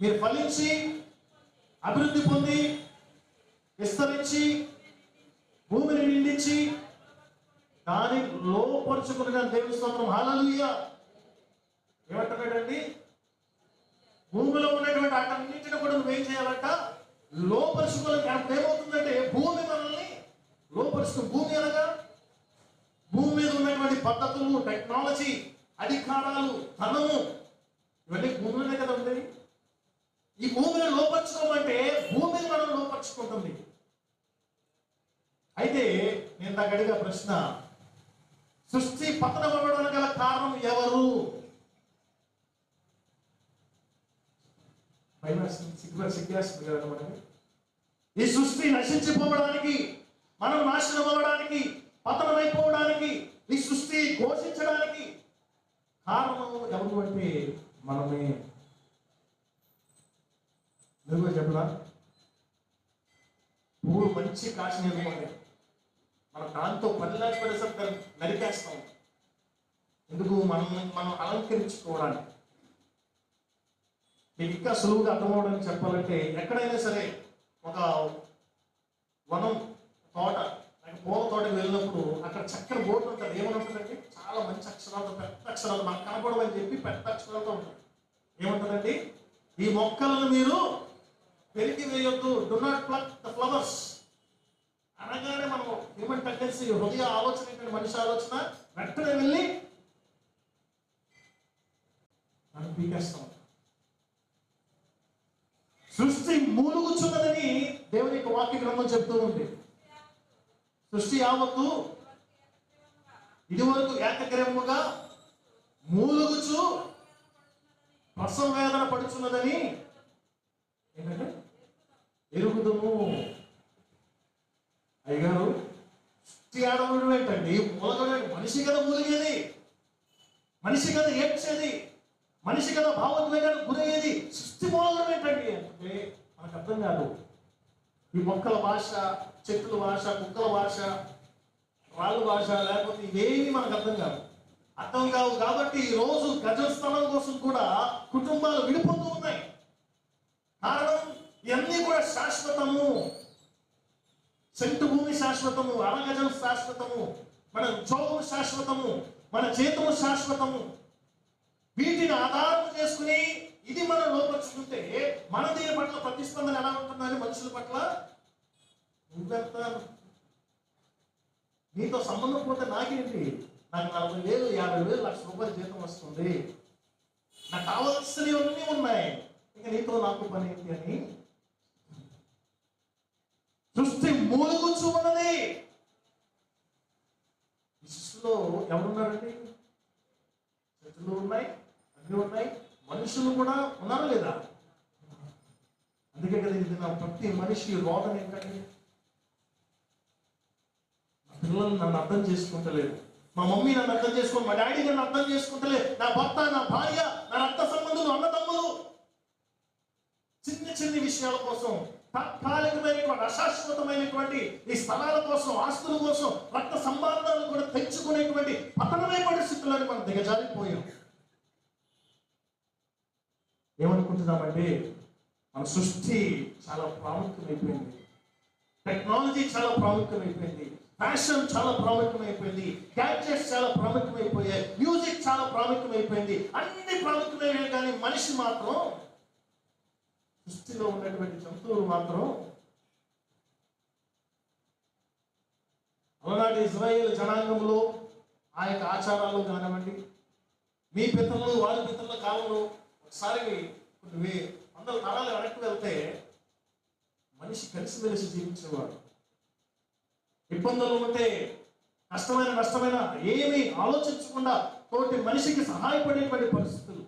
మీరు ఫలించి అభివృద్ధి పొంది విస్తరించి భూమిని నిండించి దాని లోపరుచుకున్న దేవుని స్తోత్రం. హాలలుయ్య ఏమంటున్నాడండి? భూమిలో ఉన్నటువంటి అటన్నింటిని కూడా నువ్వేం చేయాలంట? లోపరుచుకోవాలి. అప్పుడు ఏమవుతుందంటే భూమి మనల్ని లోపరుచుకుని భూమి అనగా భూమి మీద ఉన్నటువంటి పద్ధతులు టెక్నాలజీ అధికారాలు ధనము ఇవన్నీ భూమిలోనే కదా ఉండేవి ఈ భూమిని లోపరచుకోమంటే భూమిని మనం లోపరుచుకుంటుంది అయితే నేను నాకు అడిగిన ప్రశ్న సృష్టి పతనం అవ్వడానికి గల కారణం ఎవరు? సిగ్గేస్తుంది కదా మనకి ఈ సృష్టి నశించిపోవడానికి మనం నాశనం అవ్వడానికి పతనమైపోవడానికి ఈ సృష్టి ఘోషించడానికి కారణం ఎవరు అంటే మనమే. నువ్వు చెప్పరా? పువ్వులు మంచి కాసిన అనుకోండి మనం దాంతో పని లేకపోతే సార్ నరికేస్తాం. ఎందుకు? మనం మనం అలంకరించుకోవడానికి. మీకు ఇంకా సులువుగా అర్థమవడానికి చెప్పాలంటే ఎక్కడైనా సరే ఒక వనం తోట లేక పూల తోటకి వెళ్ళినప్పుడు అక్కడ చక్కని బోర్డు ఉంటుంది. ఏమని ఉంటుందండి చాలా మంచి అక్షరాలతో పెద్ద అక్షరాలు మనకు కనపడమని చెప్పి పెద్ద అక్షరాలతో ఉంటుంది. ఏముంటుందండి? ఈ మొక్కలను మీరు పెరిగి వేయొద్దు do not pluck the flowers అనగానే మనం హ్యూమన్ టెండెన్సీ హృదయ ఆలోచన ఏంటంటే మనిషి ఆలోచన వెంటనే వెళ్ళి మనం పీకేస్తాం. సృష్టి మూలుగుచున్నదని దేవుని యొక్క వాక్య గ్రంథం చెప్తూ ఉంది. సృష్టి యావత్తు ఇదివరకు ఏకగ్రహముగా మూలుగుచు ప్రసవ వేదన పడుచున్నదని ఏంటంటే ఎరుగుదము. అయ్యగారు సృష్టి ఆడవడం ఏంటండి? మూలగడం మనిషి కదా మూలిగేది. మనిషి కదా ఏడ్చేది. మనిషి కదా భావోద్వేగానికి గురయ్యేది. సృష్టి మూలగడం ఏంటండి అంటే మనకు అర్థం కాదు. ఈ మొక్కల భాష చెట్ల భాష కుక్కల భాష రాళ్ళ భాష లేకపోతే ఇవేమి మనకు అర్థం కాదు. అర్థం కావు కాబట్టి ఈ రోజు గజ స్థలం కోసం కూడా కుటుంబాలు విడిపోతూ ఉన్నాయి. కారణం ఇవన్నీ కూడా శాశ్వతము సెంటు భూమి శాశ్వతము అరగజం శాశ్వతము మన ఉద్యోగం శాశ్వతము మన జీతము శాశ్వతము. వీటిని ఆధారం చేసుకుని ఇది మనం లోపరుచుకుంటే మన దీని పట్ల ప్రతిస్పందన ఎలా ఉంటుందని మనుషుల పట్ల నువ్వెంత నీతో సంబంధం పోతే నాకేంటి? నాకు నలభై వేలు యాభై వేలు లక్ష రూపాయలు జీతం వస్తుంది. నాకు కావాల్సినవన్నీ ఉన్నాయి. ఇక నీతో నాకు పని ఏంటి అని మూల మూలుగుచ్చు ఉన్నది సృష్టిలో ఎవరున్నారండి? చెట్లు ఉన్నాయి అన్ని ఉన్నాయి మనుషులు కూడా ఉన్నారా లేదా? అందుకే కదా ఇది నా ప్రతి మనిషి రోగం ఏంటండి? నా పిల్లలు నన్ను అర్థం చేసుకుంటలేదు. మా మమ్మీ నన్ను అర్థం చేసుకో మా డాడీ నన్ను అర్థం చేసుకుంటలేదు. నా భర్త నా భార్య నా రక్త సంబంధులు అన్నదమ్ములు. చిన్న చిన్న విషయాల కోసం తాత్కాలికమైనటువంటి అశాశ్వతమైనటువంటి ఈ స్థలాల కోసం ఆస్తుల కోసం రక్త సంబంధాలు కూడా తెచ్చుకునేటువంటి పతనమైన పరిస్థితులను మనం దిగజారిపోయాం. ఏమనుకుంటున్నామంటే మన సృష్టి చాలా ప్రాముఖ్యమైపోయింది. టెక్నాలజీ చాలా ప్రాముఖ్యమైపోయింది. ఫ్యాషన్ చాలా ప్రాముఖ్యమైపోయింది. గ్యాడ్జెట్స్ చాలా ప్రాముఖ్యమైపోయాయి. మ్యూజిక్ చాలా ప్రాముఖ్యమైపోయింది. అన్ని ప్రాముఖ్యమైనవి కానీ మనిషి మాత్రం సృష్టిలో ఉన్నటువంటి జంతువులు మాత్రం అలనాటి ఇజ్రాయేల్ జనాంగంలో ఆ యొక్క ఆచారాలు కానివ్వండి మీ పితరులు వారి పితరుల కాలంలో ఒకసారి కొన్ని వే వందల తరాలు వెనక్కి వెళ్తే మనిషి కలిసిమెలిసి జీవించేవాడు. ఇబ్బందులు ఉంటే కష్టమైన నష్టమైన ఏమీ ఆలోచించకుండా తోటి మనిషికి సహాయపడేటువంటి పరిస్థితులు.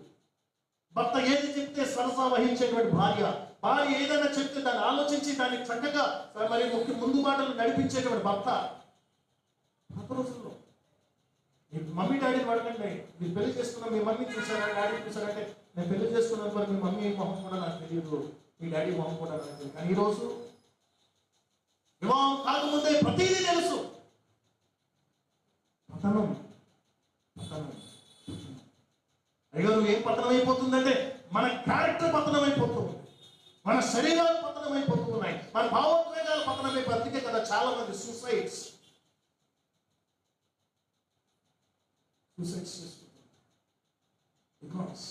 భర్త ఏది చెప్తే సరసా వహించేటువంటి భార్య భార్య ఏదైనా చెప్తే దాన్ని ఆలోచించి దాన్ని చక్కగా మరి ముఖ్య ముందు మాటలు నడిపించేటువంటి భర్త పాత రోజుల్లో మీ మమ్మీ డాడీని పడకండి మీరు పెళ్ళి చేసుకున్న మీ మమ్మీ చూసారా? డాడీ చూసారంటే నేను పెళ్ళి చేసుకున్నాను మరి మీ మమ్మీ మొహం కూడా నాకు తెలియదు. మీ డాడీ మొహం కూడా నాకు తెలియదు. కానీ ఈరోజు వివాహం కాకముందే ప్రతిదీ నేను పతనం అయ్యో నువ్వు ఏం పతనం అయిపోతుందంటే మన క్యారెక్టర్ పతనమైపోతూ ఉంది మన శరీరాలు పతనమైపోతూ ఉన్నాయి మన భావోద్వేగాలు పతనమైపోయి అందుకే కదా చాలా మంది సూసైడ్స్ సూసైడ్స్ చేసుకుంటారు బికాస్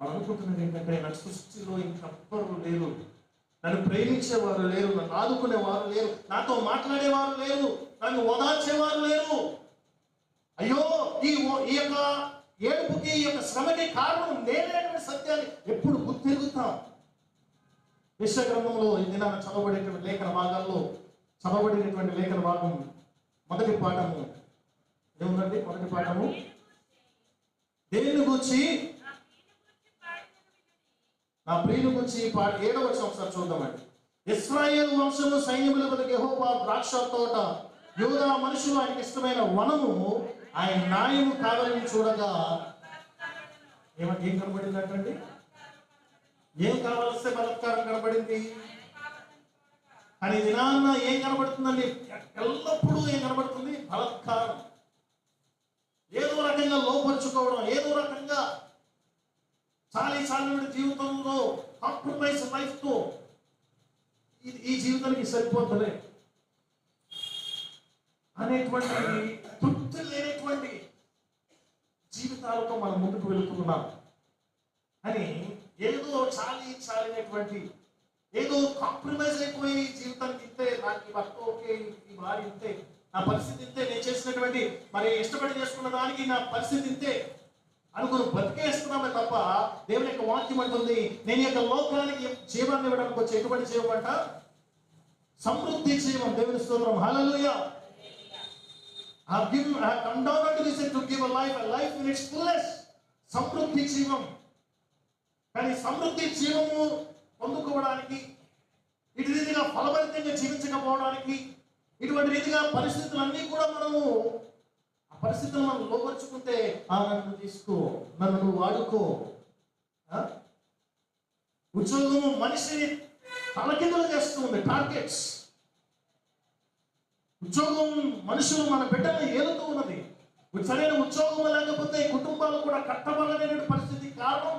వాళ్ళు అనుకుంటున్నది ఏంటంటే నాకు సృష్టిలో ఇంకెవ్వరు లేరు. నన్ను ప్రేమించేవారు లేరు నన్ను ఆదుకునేవారు లేరు నాతో మాట్లాడేవారు లేరు నన్ను ఓదార్చేవారు లేరు. అయ్యో ఈ ఈ యొక్క ఏడుపుకి ఈ యొక్క శ్రమకి కారణం నేనేటువంటి సత్యాన్ని ఎప్పుడు గుర్తిరుగుతాం? విశ్వగ్రంథంలో ఈ దినాన చదవబడేటువంటి లేఖన భాగాల్లో చదవబడినటువంటి లేఖన భాగం మొదటి పాఠము. ఏముందండి? మొదటి పాఠము. దేని గురించి? నా ప్రియుని గురించి పాట ఏడవ వచ్చిన ఒకసారి చూద్దామండి. ఇస్రాయేల్ వంశము సైన్యముల బతికి ద్రాక్ష తోట యోగా మనుషులు ఆయనకి ఇష్టమైన వనము ఆయన న్యాయము కావాలని చూడగా ఏమ ఏం కనబడిందంటండి? ఏం కావాల్సే బలత్కారం కనబడింది? కానీ దినాన్న ఏం కనబడుతుందండి? ఎల్లప్పుడూ ఏం కనబడుతుంది? బలత్కారం. ఏదో రకంగా లోపరుచుకోవడం ఏదో రకంగా చాలీ చాలని జీవితంలో కాంప్రమైజ్ లైఫ్తో ఇది ఈ జీవితానికి సరిపోతలే అనేటువంటి తృప్తి లేని మనం ముందుకు వెళుతున్నాం. అని ఏదో చాలి చాలినటువంటి ఏదో కాంప్రమైజ్ అయిపోయి జీవితానికి ఇంతే నాకు ఈ భర్త ఓకే ఈ భార్య ఇంతే నా పరిస్థితి ఇంతే నేను చేసినటువంటి మరి ఇష్టపడి చేసుకున్న దానికి నా పరిస్థితి ఇంతే అనుకుని బతికేస్తున్నామే తప్ప దేవుని యొక్క వాక్యం అంటుంది నేను యొక్క లోకానికి జీవాన్ని ఇవ్వడానికి వచ్చి ఎటువంటి జీవం అంట? సమృద్ధి జీవం దేవుని స్తోత్రం. హలలుయా I have given, I have come down unto this to give a life, a life in its fullness. సమృద్ధి జీవం కానీ సమృద్ధి జీవము పొందుకోవడానికి ఇటు రీతిగా ఫలభరితంగా జీవించకపోవడానికి ఇటువంటి రీతిగా పరిస్థితులన్నీ కూడా మనము ఆ పరిస్థితులు మనం లోపరుచుకుంటే ఆ నన్ను తీసుకో నన్ను నువ్వు వాడుకో. ఉద్యోగము మనిషిని తలకిందులు చేస్తూ ఉంది టార్గెట్స్ ఉద్యోగం మనుషులు మన బిడ్డలను ఏలుతూ ఉన్నది. సరైన ఉద్యోగం లేకపోతే కుటుంబాలు కూడా కట్టబడలేని పరిస్థితి కారణం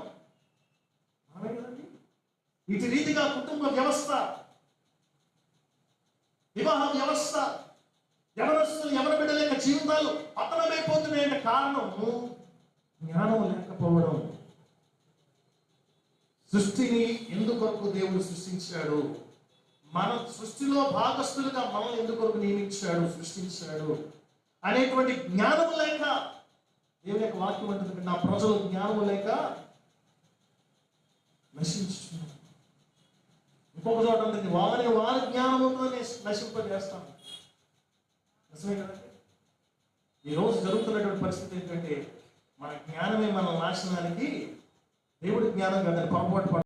ఇటు రీతిగా కుటుంబ వ్యవస్థ వివాహ వ్యవస్థ ఎవరస్తులు ఎవరి బిడ్డల యొక్క జీవితాలు పతనమైపోతున్నాయంటే కారణం జ్ఞానం లేకపోవడం. సృష్టిని ఎందుకొరకు దేవుడు సృష్టించాడు? మన సృష్టిలో భాగస్థులుగా మనం ఎందుకొరకు నియమించాడు సృష్టించాడు? అనేటువంటి జ్ఞానము లేక దేవుని యొక్క వాక్యం అంటుంది నా ప్రజలు జ్ఞానం లేక నశించుతున్నారు ఇంకొక చోట ఉంటుంది వారి వారి జ్ఞానంతో నశింపజేస్తాను నిజమే కదండి? ఈ రోజు జరుగుతున్నటువంటి పరిస్థితి ఏంటంటే మన జ్ఞానమే మన నాశనానికి దేవుడి జ్ఞానం కదండి పొరపాటు